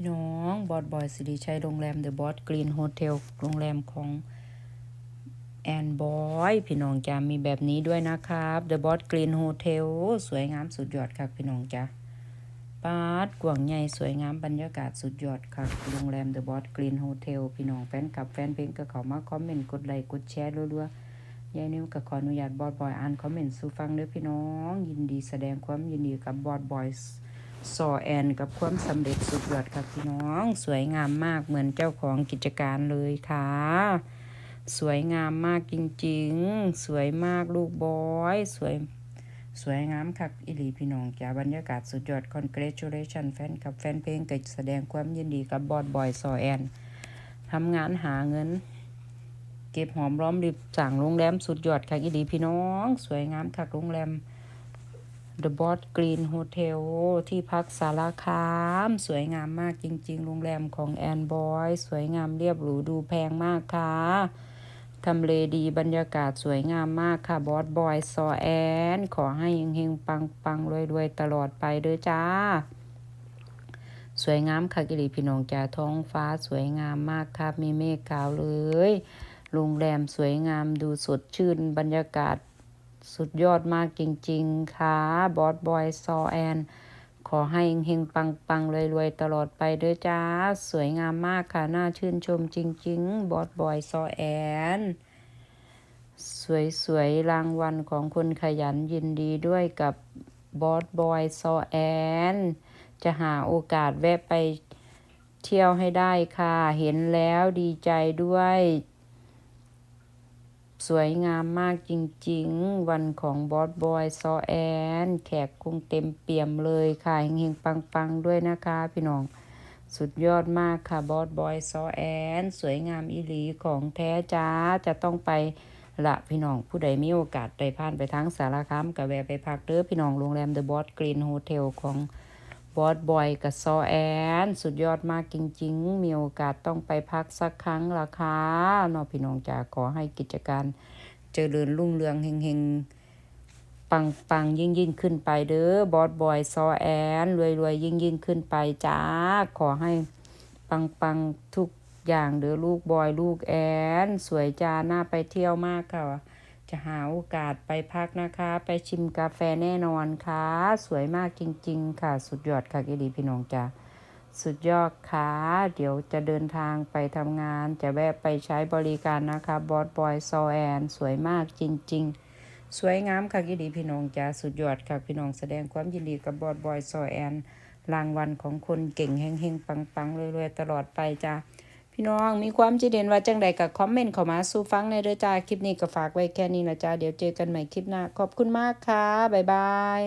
พี่น้องบอสบอยสิริชัยโรงแรมเดอะบอสกรีนโฮเทลโรงแรมของแอนบอยพี่น้องจ้ามีแบบนี้ด้วยนะครับเดอะบอสกรีนโฮเทลสวยงามสุดยอดครับพี่น้องจ้าปาดกว้างใหญ่สวยงามบรรยากาศสุดยอดครับโรงแรมเดอะบอสกรีนโฮเทลพี่น้องแฟนคลับแฟนเพลงก็เขามาคอมเมนต์กดไลค์กดแชร์รัวๆยายนิ้วก็ขออนุญาตบอสบอยอ่านคอมเมนต์สู่ฟังเด้อพี่น้อง ยินดีแสดงความยินดีกับบอสบอย ซอแอน กับความสำเร็จสุดยอดครับพี่น้อง สวยงามมากเหมือนเจ้าของกิจการเลยค่ะ สวยงามมากจริงๆ สวยมากลูกบอย สวยสวยงามคักอิลีพี่น้องจ้าบรรยากาศสุดยอด congratulation แฟนกับแฟนเพลงก็แสดงความยินดีกับบอดบอยซอแอนทำงานหาเงิน เก็บหอมรอมริบสั่งโรงแรมสุดยอดคักอิลีพี่น้อง สวยงามคักโรงแรม The b o s Green Hotel ที่พักสารคาม สวยงามมากจริง ๆ โรงแรมของแอนบอยสวยงามเรียบหรูดูแพงมากค่ะทำเลดีบรรยากาศสวยงามมากค่ะบอสบอยซอแอน ขอให้เฮงๆ ปังๆรวยๆ ตลอดไปเด้อจ้า สวยงามค่ะกิริพี่น้องจ้าท้องฟ้าสวยงามมากครับมีเมฆขาวเลย โรงแรมสวยงามดูสดชื่นบรรยากาศ สุดยอดมากจริง ๆ ค่ะ บอสบอยซอแอน ขอให้เฮงปังๆรวยๆ ตลอดไปเด้อจ้า สวยงามมากค่ะ น่าชื่นชมจริง ๆ บอสบอยซอแอน สวยๆ รางวัลของคนขยันยินดีด้วยกับบอสบอยซอแอน จะหาโอกาสแวะไปเที่ยวให้ได้ค่ะ เห็นแล้วดีใจด้วย สวยงามมากจริงๆ วันของบอสบอยซอแอน แขกคงเต็มเปี่ยมเลยค่ะเฮงๆปังๆ ด้วยนะคะ พี่น้อง สุดยอดมากค่ะบอสบอยซอแอน สวยงามอีหลีของแท้จ้าจะต้องไปละพี่น้องผู้ใดมีโอกาสได้ผ่านไปทั้งสารคามกับแวะไปพักเด้อพี่น้องโรงแรมเดอะบอสกรีนโฮเทลของ บอสบอยกับซอแอน สุดยอดมากจริง ๆ มีโอกาสต้องไปพักสักครั้งละค่ะนาะพี่น้องจ๋าขอให้กิจการเจริญรุ่งเรืองเฮงๆ ปังปังยิ่งยิ่งขึ้นไปเด้อบอสบอยซอแอน รวยรวยยิ่งยิ่งขึ้นไปจ้า ขอให้ปังปังทุกอย่างเด้อลูกบอยลูกแอน สวยจ้าน่าไปเที่ยวมากค่ะ จะหาโอกาสไปพักนะคะ ไปชิมกาแฟแน่นอนค่ะ สวยมากจริง ๆ ค่ะ สุดยอดค่ะกีดีพี่น้องจ้าสุดยอดค่ะ เดี๋ยวจะเดินทางไปทำงาน จะแวะไปใช้บริการนะคะ บอสบอยโซแอนสวยมากจริง ๆ สวยงามค่ะกีดีพี่น้องจ้าสุดยอดค่ะพี่น้องแสดงความยินดีกับบอสบอยโซแอนรางวัลของคนเก่งแห่งๆปังๆรวยๆตลอดไปจ้า พี่น้องมีความคิดเด่นว่าจังใดก็คอมเมนต์เข้ามาสู้ฟังในอยเด้อจ้าคลิปนี้ก็ฝากไว้แค่นี้นะจ้าเดี๋ยวเจอกันใหม่คลิปหน้าขอบคุณมากค่ะบ๊ายบาย